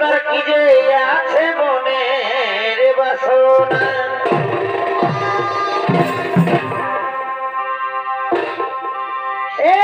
ওটার কি যে আছে মনে রে বাসনা? এ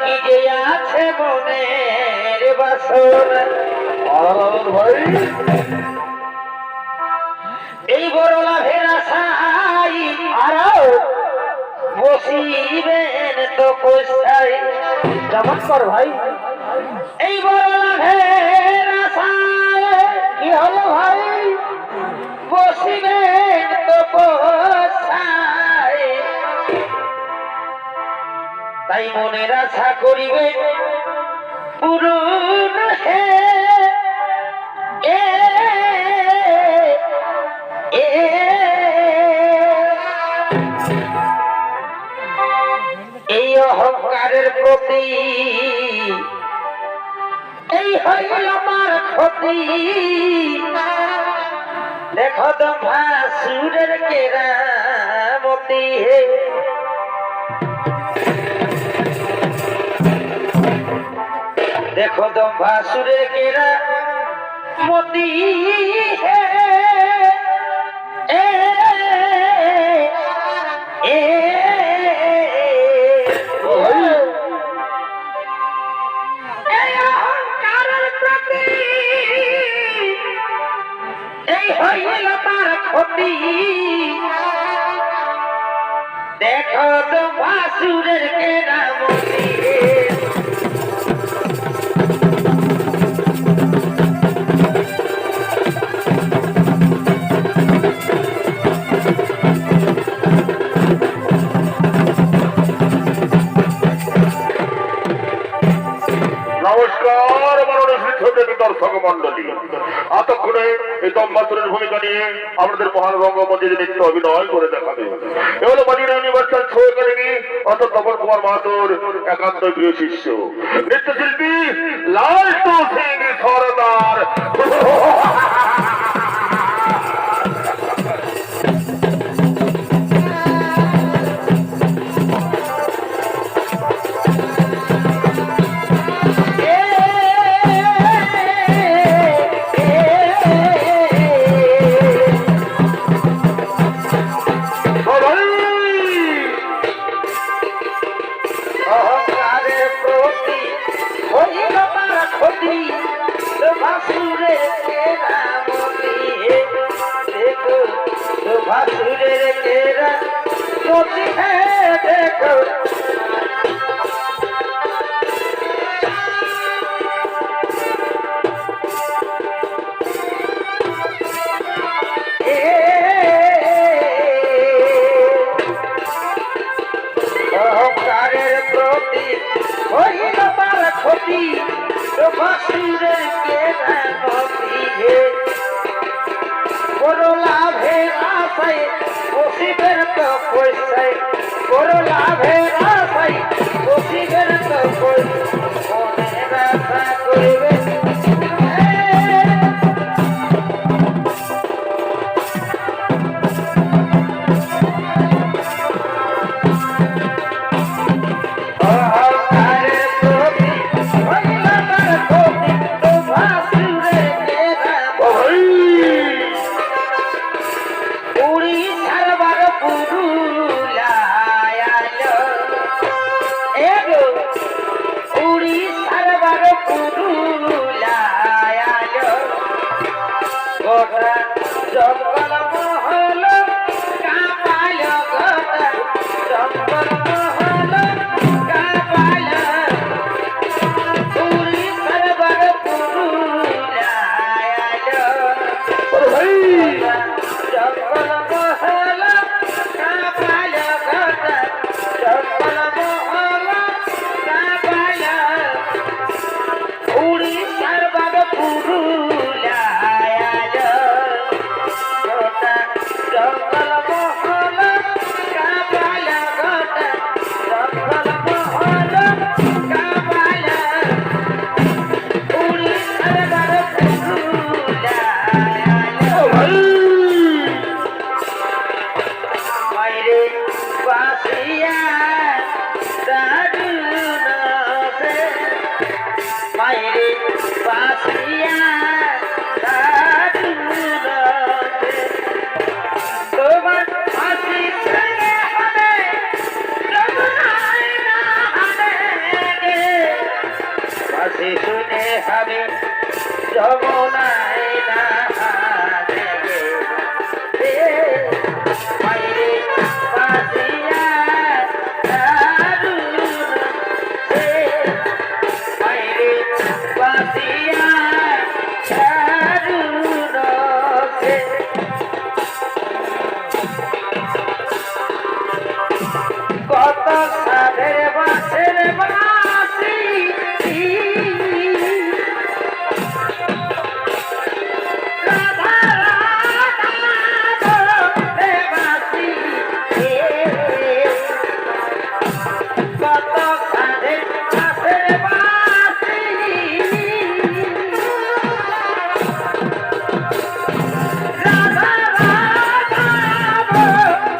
কি যে আছে মনে রে বাসনা ভাই। চমৎকার ভাই। এই কি হলো ভাই? বসিবে তো তাই মনের আশা করিবে পূরণ হে। এই হইল আমার ক্ষতি। দেখো তো ভাসুরের কেরামতি। হে দেখো তো ভাসুরের কেরা মতি হে এতক্ষণে এই দম্বাসুরের ভূমিকা নিয়ে আমাদের মহান রঙ্গমঞ্চে নৃত্য অভিনয় করে দেখাবে। এগুলো মাদিনা ইউনিভার্সাল শো একাডেমি অর্থাৎ তপন কুমার মাহাতোর একান্ত প্রিয় শিষ্য। নৃত্যশিল্পী লালটু সিং সরদার। કોરોલા ભેરા ભાઈ ઓછી ગરત કોઈ la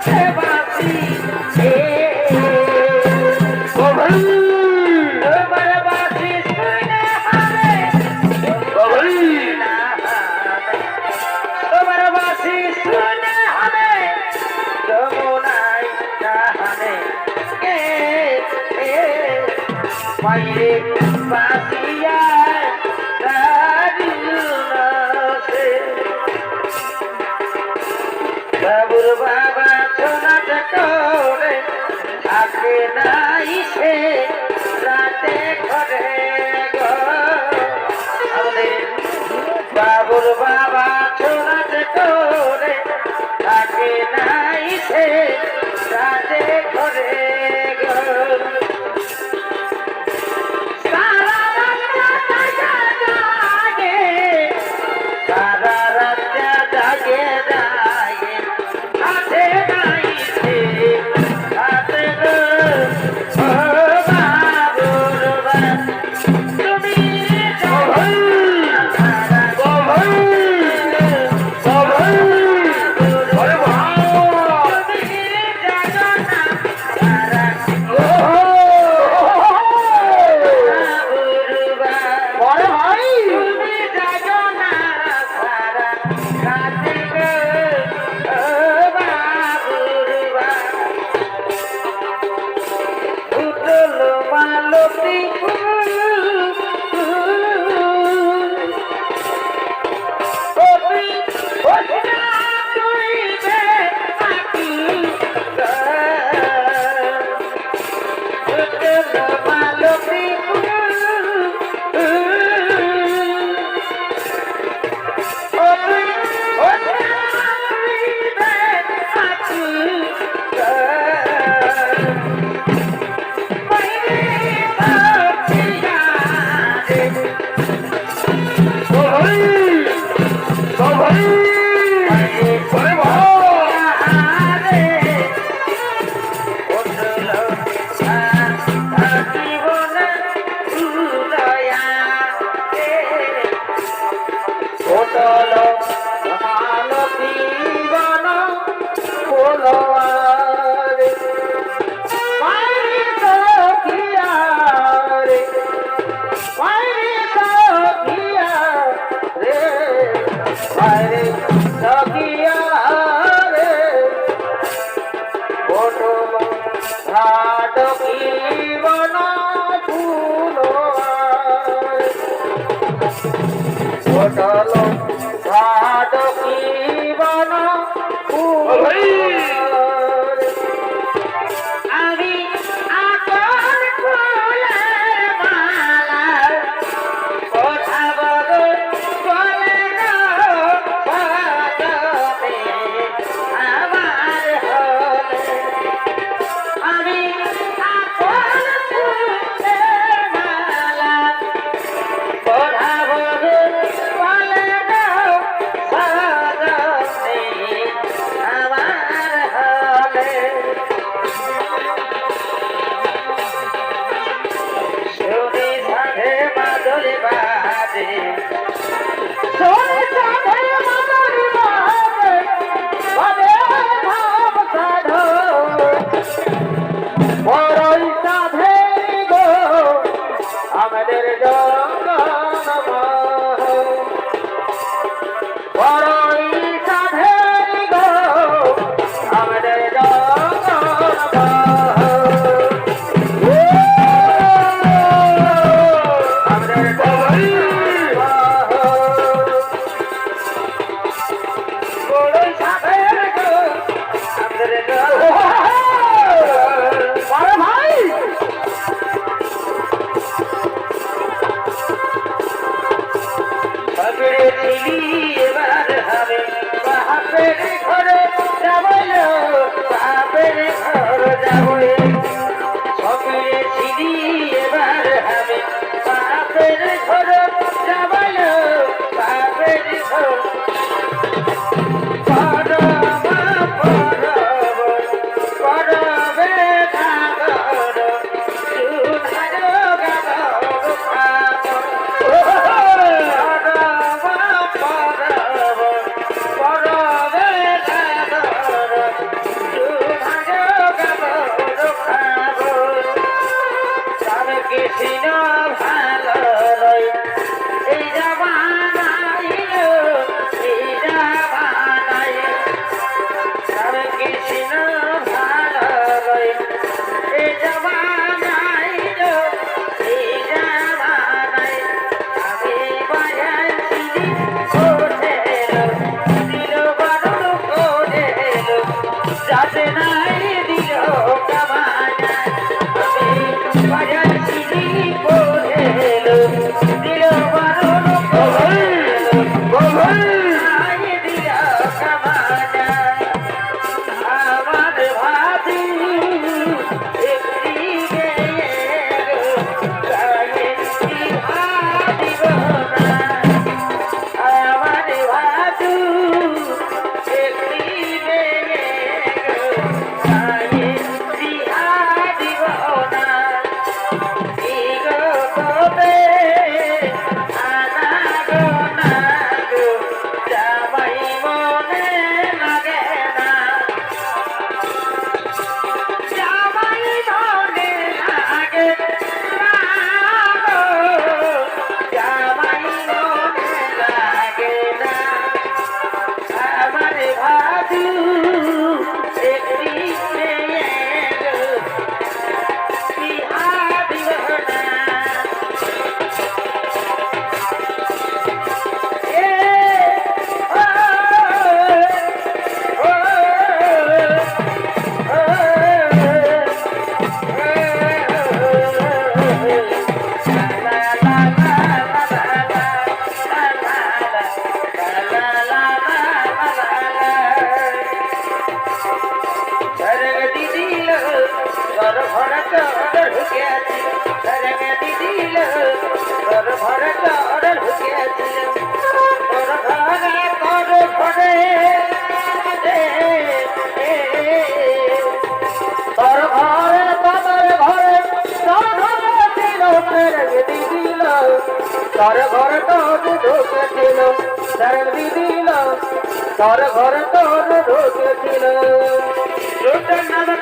吃吧。হোটল ঘাট কি বন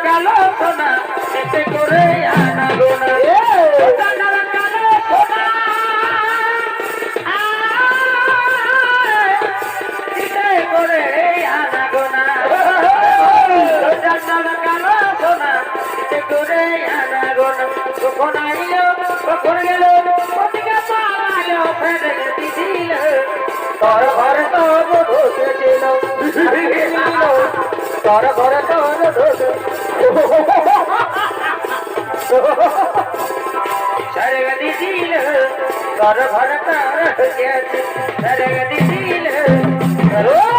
কালো সোনা এতে করে আনা গোনা কখন আইল কখন গেল পথিকা পাল ফেলে দিদিল তোর ঘরে তোর ঢোকেছিল তোর ঘরে তোর ঢোকেছিল सरगदिशील कर भरता रह सरगदिशील करो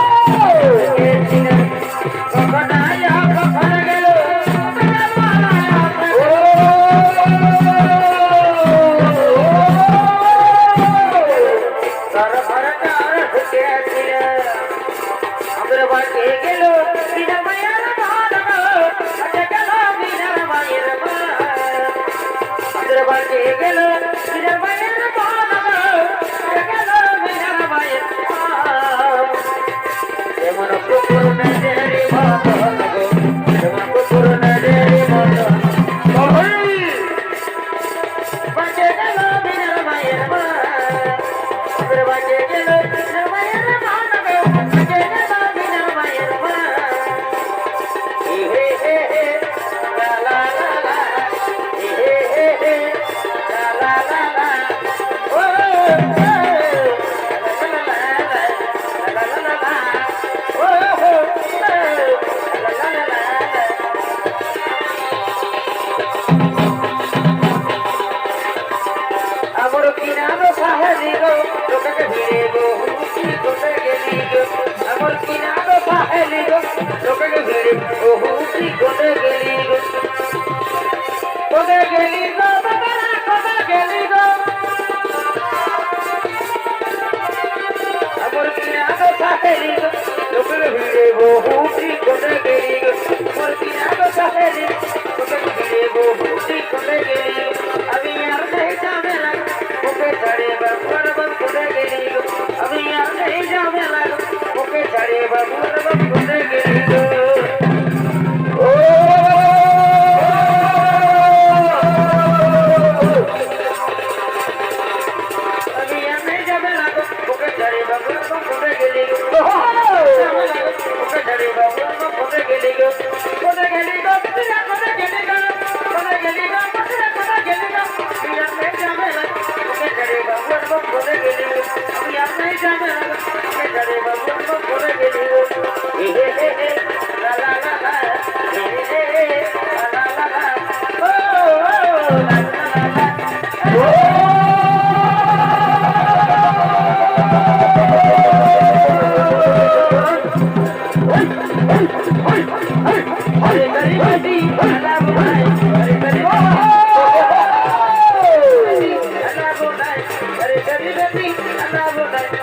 Vai chegar! सहेली उसे खड़े वो भूसी खुले गिरी अभी यार नहीं जावे लग उसे खड़े बबर बब खुले गिरी अभी यार नहीं जावे लग उसे खड़े बबर बब खुले गिरी I love day.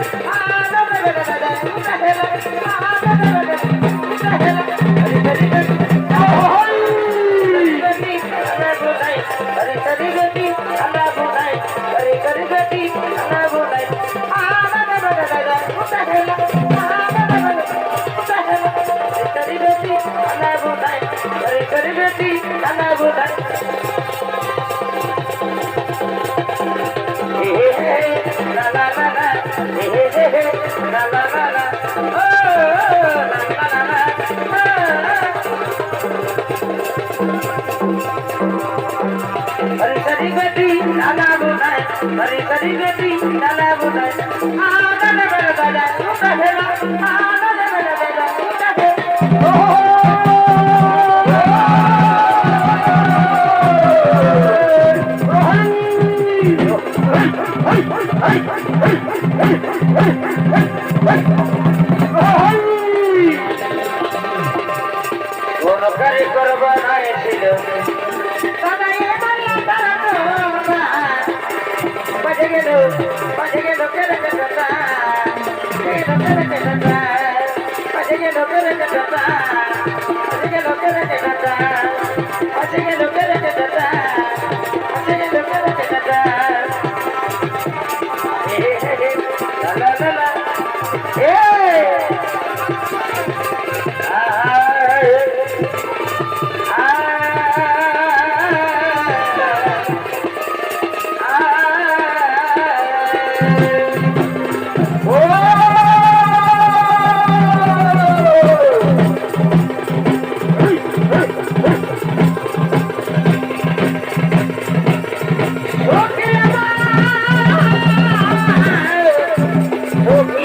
हरी सरी बेटी लाला பஜையலோ பஜையலோ கரகரகரா பஜையலோ கரகரகரா Hey!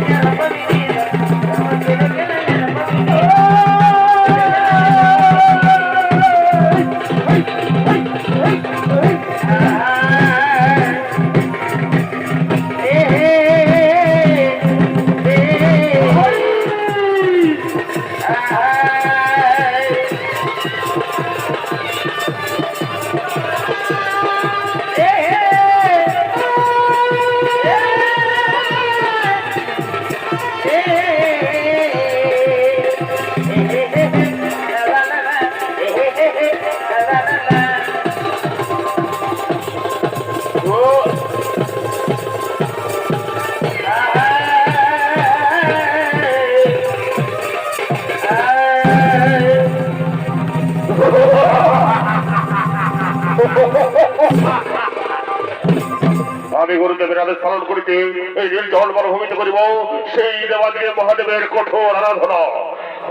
ঘোর আরাধনা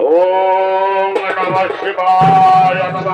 ও নম শিবায় নম